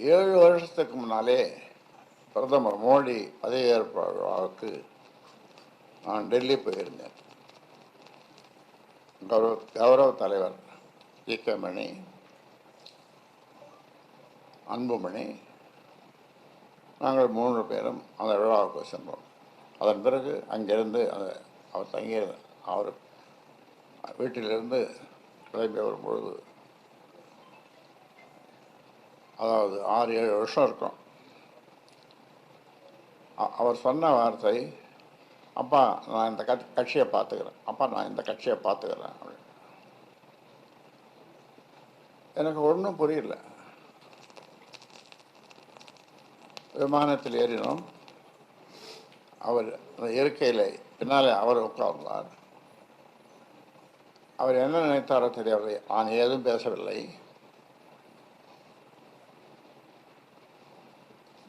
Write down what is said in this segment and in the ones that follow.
ஏழு வருஷத்துக்கு முன்னாலே பிரதமர் மோடி பதவியேற்பு விழாவுக்கு நான் டெல்லி போயிருந்தேன். கௌரவ கௌரவ தலைவர் ஜி கே. மணி அன்புமணி நாங்கள் மூன்று பேரும் அந்த விழாவுக்கு சென்றோம். அதன் பிறகு அங்கிருந்து அந்த அவர் தங்கிய அவர் வீட்டிலிருந்து கிளம்பி வரும்பொழுது அதாவது ஆறு ஏழு வருஷம் இருக்கும். அவர் சொன்ன வார்த்தை அப்பா நான் இந்த கட்சி கட்சியை பார்த்துக்கிறேன். அப்பா நான் இந்த கட்சியை பார்த்துக்கிறேன். அப்படின்னு. எனக்கு ஒன்றும் புரியல. விமானத்தில் ஏறினோம். அவர் அந்த இருக்கையில் பின்னாலே அவர் உட்கார்ந்தார். அவர் என்ன நினைத்தாரோ தெரியவில்லை நான் ஏதும் பேசவில்லை.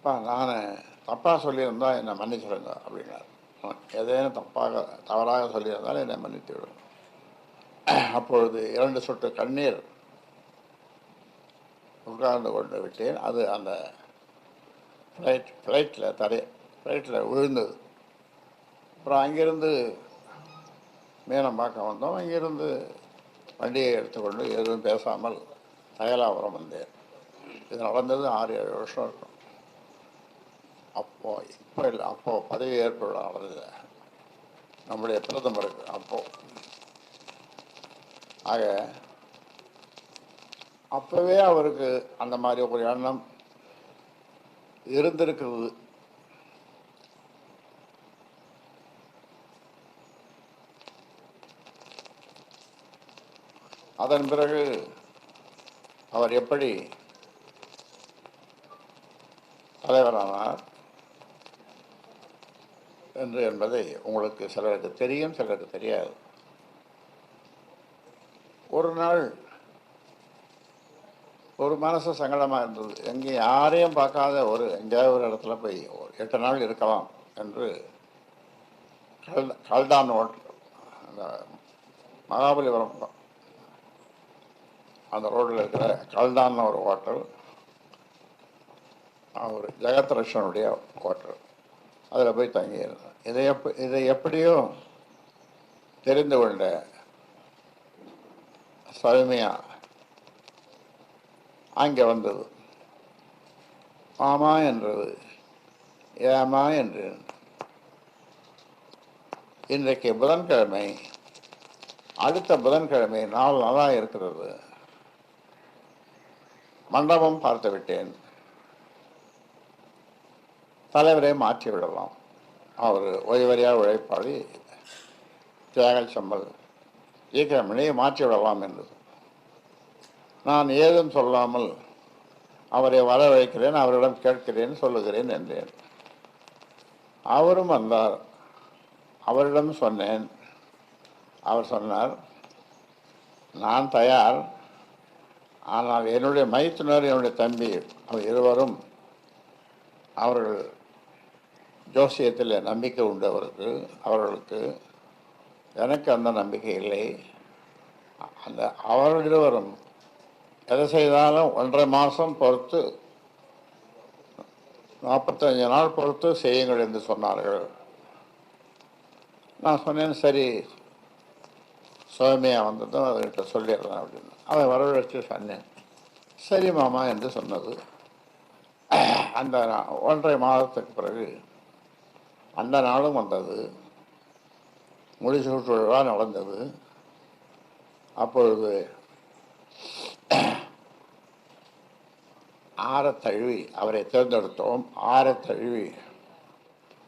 அப்பா நான் தப்பாக சொல்லியிருந்தால் என்னை மன்னிச்சிடுங்க அப்படின்னார். எதேனும் ஏதேனும் தப்பாக தவறாக சொல்லியிருந்தால் என்னை மன்னித்து விடும் அப்பொழுது இரண்டு சொட்டு கண்ணீர் உட்கார்ந்து கொண்டு விட்டேன். அது அந்த ஃப்ளைட் ஃப்ளைட்டில் தடை ஃப்ளைட்டில் விழுந்தது. அப்புறம் அங்கேருந்து மீனம் பார்க்க வந்தோம். அங்கேருந்து வண்டியை எடுத்துக்கொண்டு எதுவும் பேசாமல் தயலாபுரம் வந்தேன். இது நடந்தது ஆறு ஏழு வருஷம் இருக்கும். அப்போ இப்போ இல்லை அப்போ பதவி ஏற்பு நம்முடைய பிரதமருக்கு அப்போ. ஆக அப்போவே அவருக்கு அந்த மாதிரி ஒரு எண்ணம் இருந்திருக்குது அதன் பிறகு அவர் எப்படி தலைவரானார்? என்று என்பதை உங்களுக்கு சிலருக்கு தெரியும் சிலருக்கு தெரியாது. ஒரு நாள் ஒரு மனசு சங்கடமாக இருந்தது. எங்கே யாரையும் பார்க்காத ஒரு எங்கேயாவது ஒரு இடத்துல போய் ஒரு எட்டு நாள் இருக்கலாம் என்று கல் கல்டான் ஹோட்டல் அந்த மகாபலிபுரம் அந்த ரோட்டில் இருக்கிற கல்டான்னு ஒரு ஹோட்டல் அவர் ரஷனுடைய ஹோட்டல். அதில் போய் தங்கியிருந்தேன் இதை எப்ப இதை எப்படியும் தெரிந்து கொண்ட சௌமியா அங்கே வந்தது. ஆமா என்றது ஏமா என்று. இன்றைக்கு புதன்கிழமை அடுத்த புதன்கிழமை நாள் நல்லா இருக்கிறது. மண்டபம் பார்த்து விட்டேன் தலைவரை மாற்றி விடலாம். அவர் ஓய்வறியாக உழைப்பாளி. தியாகச் சம்பல் ஈக்கிரமணியை மாற்றி விடலாம் என்றது நான் ஏதும் சொல்லாமல் அவரை வரவழைக்கிறேன் அவரிடம் கேட்கிறேன் சொல்லுகிறேன் என்றேன். அவரும் வந்தார். அவரிடம் சொன்னேன். அவர் சொன்னார் நான் தயார். ஆனால் என்னுடைய மைத்துனர் என்னுடைய தம்பி அவர் இருவரும் அவர்கள் ஜோசியத்தில் நம்பிக்கை உண்டு அவருக்கு அவர்களுக்கு எனக்கு அந்த நம்பிக்கை இல்லை. அந்த அவர்களிருவரும் எதை செய்தாலும் ஒன்றரை மாதம் பொறுத்து நாற்பத்தஞ்சு நாள் பொறுத்து செய்யுங்கள் என்று சொன்னார்கள். நான் சொன்னேன் சரி சோமியா வந்ததும் அவர்கிட்ட சொல்லிடுறேன் அப்படின்னு. அவன் வரவழைச்சு சொன்னேன். சரி மாமா என்று சொன்னது. அந்த ஒன்றரை மாதத்துக்கு பிறகு அந்த நாளும் வந்தது. முடிசூட்டு விழா நடந்தது. அப்பொழுது ஆரத்தழுவி அவரை தேர்ந்தெடுத்தோம். ஆரத்தழுவி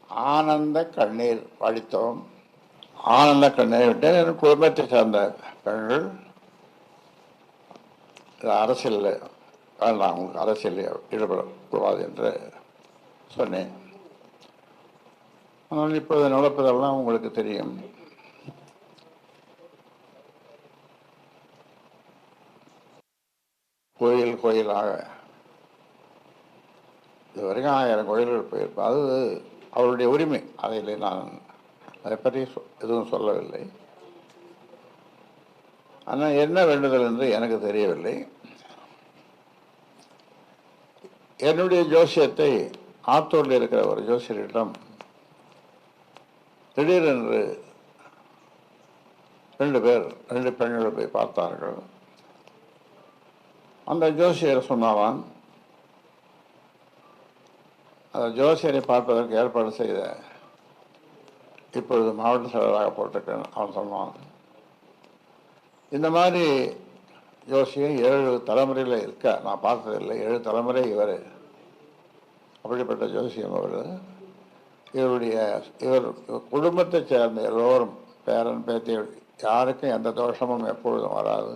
ஆனந்த கண்ணீர் வடித்தோம். ஆனந்த கண்ணீர் விட்டு என் குடும்பத்தை சேர்ந்த பெண்கள் அரசியலில் வேண்டாம் உங்களுக்கு அரசியலில் ஈடுபடக்கூடாது என்று சொன்னேன். ஆனால் இப்போது நடப்பதெல்லாம் உங்களுக்கு தெரியும். கோயில் கோயிலாக. இதுவரைக்கும் ஆயிரம் கோயில்கள் போயிருப்பேன். அது அவருடைய உரிமை. அதில் நான் அதை பற்றி சொ- எதுவும் சொல்லவில்லை. ஆனால் என்ன வேண்டுதல் என்று எனக்கு தெரியவில்லை. என்னுடைய ஜோசியத்தை ஆத்தூரில் இருக்கிற ஒரு ஜோசியரிடம் திடீரென்று ரெண்டு பேர் ரெண்டு பெண்களை போய் பார்த்தார்கள். அந்த ஜோசியர் சொன்னாராம் அந்த ஜோசியரை பார்ப்பதற்கு ஏற்பாடு செய்த இப்பொழுது மாவட்ட செயலராக போட்டிருக்கேன் அவன் சொன்னான். இந்த மாதிரி ஜோசியம் ஏழு தலைமுறையில் இருக்க நான் பார்த்ததில்லை ஏழு தலைமுறை இவர். அப்படிப்பட்ட ஜோசியம் அவர். இவருடைய இவர் குடும்பத்தை சேர்ந்த எல்லோரும் பேரன் பேத்தி யாருக்கும் எந்த தோஷமும் எப்பொழுதும் வராது